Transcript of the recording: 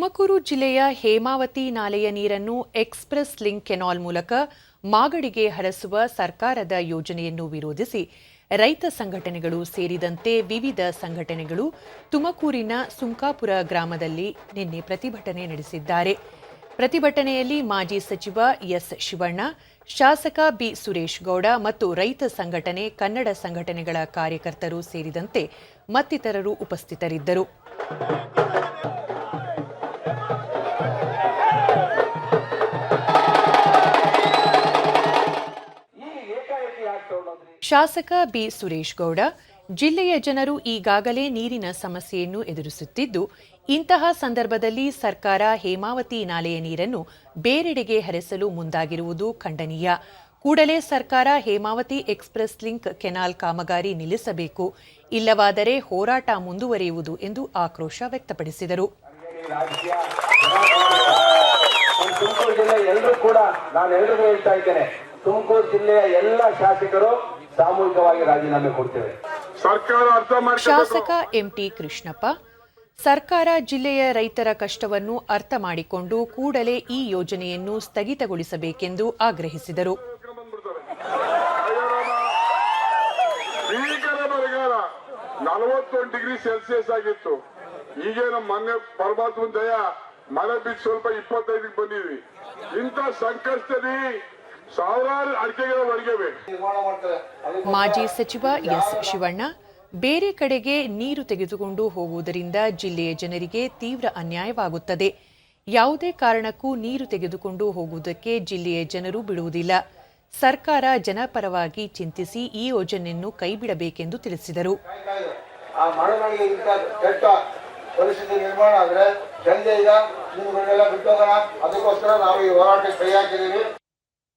ತುಮಕೂರು ಜಿಲ್ಲೆಯ ಹೇಮಾವತಿ ನಾಲೆಯ ನೀರನ್ನು express link canal ಮೂಲಕ ಮಾಗಡಿಗೆ ಹರಿಸುವ ಸರ್ಕಾರದ ಯೋಜನೆಯನ್ನು ವಿರೋಧಿಸಿ ರೈತ ಸಂಘಟನೆಗಳು ಸೇರಿದಂತೆ ವಿವಿಧ ಸಂಘಟನೆಗಳು ತುಮಕೂರಿನ ಸುಂಕಾಪುರ ಗ್ರಾಮದಲ್ಲಿ ನಿನ್ನೆ ಪ್ರತಿಭಟನೆ ನಡೆಸಿದ್ದಾರೆ. ಪ್ರತಿಭಟನೆಯಲ್ಲಿ ಮಾಜಿ ಸಚಿವ ಎಸ್ ಶಿವಣ್ಣ, ಶಾಸಕ ಬಿ ಸುರೇಶ್ ಗೌಡ ಮತ್ತು ರೈತ ಸಂಘಟನೆ, ಕನ್ನಡ ಸಂಘಟನೆಗಳ ಕಾರ್ಯಕರ್ತರು ಸೇರಿದಂತೆ ಮತ್ತಿತರರು ಉಪಸ್ಥಿತರಿದ್ದರು. ಶಾಸಕ ಬಿ ಸುರೇಶ್ ಗೌಡ ಜಿಲ್ಲೆಯ ಜನರು ಈಗಾಗಲೇ ನೀರಿನ ಸಮಸ್ಯೆಯನ್ನು ಎದುರಿಸುತ್ತಿದ್ದು, ಇಂತಹ ಸಂದರ್ಭದಲ್ಲಿ ಸರ್ಕಾರ ಹೇಮಾವತಿ ನಾಲೆಯ ನೀರನ್ನು ಬೇರೆಡೆಗೆ ಹರಿಸಲು ಮುಂದಾಗಿರುವುದು ಖಂಡನೀಯ. ಕೂಡಲೇ ಸರ್ಕಾರ ಹೇಮಾವತಿ ಎಕ್ಸ್ಪ್ರೆಸ್ ಲಿಂಕ್ ಕೆನಾಲ್ ಕಾಮಗಾರಿ ನಿಲ್ಲಿಸಬೇಕು. ಇಲ್ಲವಾದರೆ ಹೋರಾಟ ಮುಂದುವರಿಯುವುದು ಎಂದು ಆಕ್ರೋಶ ವ್ಯಕ್ತಪಡಿಸಿದರು. ತುಮಕೂರು ಜಿಲ್ಲೆಯ ಎಲ್ಲರೂ ಕೂಡ ನಾನು ಹೇಳ್ತಾ ಇದ್ದೇನೆ, ತುಮಕೂರು ಜಿಲ್ಲೆಯ ಎಲ್ಲ ಶಾಸಕರು ಸಾಮೂಹಿಕವಾಗಿ ರಾಜೀನಾಮೆ ಕೊಡ್ತೇವೆ. ಸರ್ಕಾರ ಅರ್ಥ ಮಾಡ್ಕೋಬೇಕು. ಶಾಸಕ ಎಂಟಿ ಕೃಷ್ಣಪ್ಪ ಸರ್ಕಾರ ಜಿಲ್ಲೆಯ ರೈತರ ಕಷ್ಟವನ್ನು ಅರ್ಥ ಮಾಡಿಕೊಂಡು ಕೂಡಲೇ ಈ ಯೋಜನೆಯನ್ನು ಸ್ಥಗಿತಗೊಳಿಸಬೇಕೆಂದು ಆಗ್ರಹಿಸಿದರು. ನಲವತ್ತೊಂದು ಡಿಗ್ರಿ ಸೆಲ್ಸಿಯಸ್ ಆಗಿತ್ತು. ಈಗ ನಮ್ಮ ಮೊನ್ನೆ ಪರಮಾತ್ಮನ ದಯ ಮಳೆ ಬಿದ್ದು ಸ್ವಲ್ಪ ಇಪ್ಪತ್ತೈದಕ್ಕೆ ಬಂದಿದ್ವಿ. ಇಂಥ ಸಂಕಷ್ಟದಲ್ಲಿ ಸಾವಿರಾರು ಅಡಿಕೆಗಳ ಮಾಜಿ ಸಚಿವ ಎಸ್ ಶಿವಣ್ಣ ಬೇರೆ ಕಡೆಗೆ ನೀರು ತೆಗೆದುಕೊಂಡು ಹೋಗುವುದರಿಂದ ಜಿಲ್ಲೆಯ ಜನರಿಗೆ ತೀವ್ರ ಅನ್ಯಾಯವಾಗುತ್ತದೆ. ಯಾವುದೇ ಕಾರಣಕ್ಕೂ ನೀರು ತೆಗೆದುಕೊಂಡು ಹೋಗುವುದಕ್ಕೆ ಜಿಲ್ಲೆಯ ಜನರು ಬಿಡುವುದಿಲ್ಲ. ಸರ್ಕಾರ ಜನಪರವಾಗಿ ಚಿಂತಿಸಿ ಈ ಯೋಜನೆಯನ್ನು ಕೈಬಿಡಬೇಕೆಂದು ತಿಳಿಸಿದರು. ಪರಿಸ್ಥಿತಿ ನಿರ್ಮಾಣ ಆದರೆ ಜನತೆ ಈಗ ನಿಮ್ಗಳನ್ನೆಲ್ಲ ಬಿಟ್ಟೋಗೋಣ ಅದಕ್ಕೋಸ್ಕರ ನಾವು ಈ ಹೋರಾಟಕ್ಕೆ ಕೈ ಹಾಕಿದ್ದೀವಿ.